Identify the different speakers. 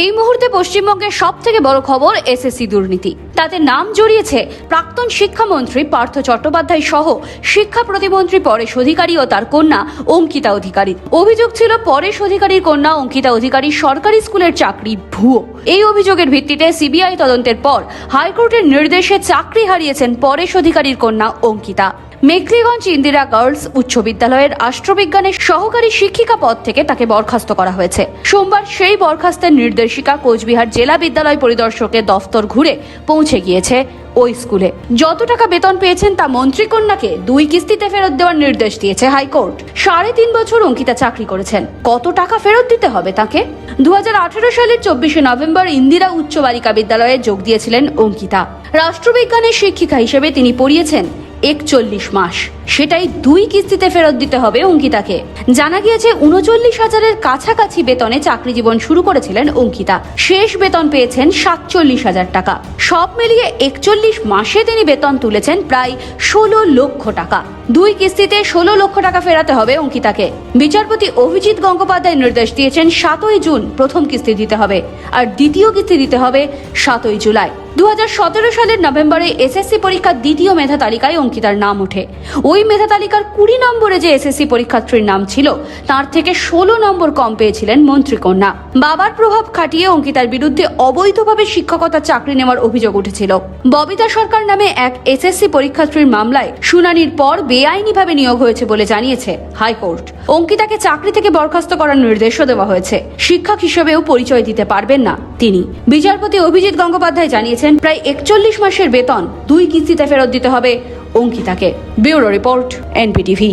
Speaker 1: এই মুহূর্তে পশ্চিমবঙ্গের সব থেকে বড় খবর এসএসসি দুর্নীতি। তাতে নাম জড়িয়েছে প্রাক্তন শিক্ষামন্ত্রী পার্থ চট্টোপাধ্যায় সহ শিক্ষা প্রতিমন্ত্রী পরেশ অধিকারী ও তার কন্যা অঙ্কিতা অধিকারী। অভিযোগ ছিল পরেশ অধিকারীর কন্যা অঙ্কিতা অধিকারী সরকারি স্কুলের চাকরি ভুয়ো। এই অভিযোগের ভিত্তিতে সিবিআই তদন্তের পর হাইকোর্টের নির্দেশে চাকরি হারিয়েছেন পরেশ অধিকারীর কন্যা অঙ্কিতা। মেখলিগঞ্জ ইন্দিরা গার্লস উচ্চ বিদ্যালয়ের রাষ্ট্রবিজ্ঞানের সহকারী শিক্ষিকা পদ থেকে তাকে বরখাস্ত করা হয়েছে। সোমবার সেই বরখাস্তের নির্দেশিকা কোচবিহার জেলা বিদ্যালয় পরিদর্শকের দফতর ঘুরে পৌঁছে গিয়েছে ওই স্কুলে। যত টাকা বেতন পেয়েছেন তা মন্ত্রীকন্যাকে দুই কিস্তিতে ফেরত দেওয়ার নির্দেশ দিয়েছে হাইকোর্ট। সাড়ে তিন বছর অঙ্কিতা চাকরি করেছেন। কত টাকা ফেরত দিতে হবে তাকে? দু হাজার আঠারো সালের চব্বিশে নভেম্বর ইন্দিরা উচ্চ বালিকা বিদ্যালয়ে যোগ দিয়েছিলেন অঙ্কিতা। রাষ্ট্রবিজ্ঞানের শিক্ষিকা হিসেবে তিনি পড়িয়েছেন একচল্লিশ মাস। সেটাই দুই কিস্তিতে ফেরত দিতে হবে অঙ্কিতাকে। জানা গিয়েছে, উনচল্লিশ হাজারের কাছাকাছি বেতনে চাকরি জীবন শুরু করেছিলেন অঙ্কিতা। শেষ বেতন পেয়েছেন সাতচল্লিশ হাজার টাকা। সব মিলিয়ে একচল্লিশ মাসে তিনি বেতন তুলেছেন প্রায় ষোলো লক্ষ টাকা। দুই কিস্তিতে ষোলো লক্ষ টাকা ফেরাতে হবে অঙ্কিতাকে। বিচারপতি অভিজিৎ গঙ্গোপাধ্যায় নির্দেশ দিয়েছেন সাতই জুন প্রথম কিস্তি দিতে হবে, আর দ্বিতীয় কিস্তি দিতে হবে সাতই জুলাই। দু হাজার সতেরো সালের নভেম্বরে এসএসসি পরীক্ষার দ্বিতীয় মেধা তালিকায় অঙ্কিতার নাম ওঠে। ওই মেধা তালিকার কুড়ি নম্বরে যে এসএসসি পরীক্ষার্থীর নাম ছিল, তার থেকে ষোলো নম্বর কম পেয়েছিলেন মন্ত্রীকন্যা। বাবার প্রভাব খাটিয়ে অঙ্কিতার বিরুদ্ধে অবৈধভাবে শিক্ষকতার চাকরি নেওয়ার অভিযোগ উঠেছিল। ববিতা সরকার নামে এক এসএসসি পরীক্ষার্থীর মামলায় শুনানির পর বেআইনিভাবে নিয়োগ হয়েছে বলে জানিয়েছে হাইকোর্ট। অঙ্কিতাকে চাকরি থেকে বরখাস্ত করার নির্দেশও দেওয়া হয়েছে। শিক্ষক হিসেবেও পরিচয় দিতে পারবেন না তিনি। বিচারপতি অভিজিৎ গঙ্গোপাধ্যায় জানিয়েছেন, প্রায় একচল্লিশ মাসের বেতন দুই কিস্তিতে ফেরত দিতে হবে। অঙ্কিতাকে ব্যুরো রিপোর্ট এনপিটিভি।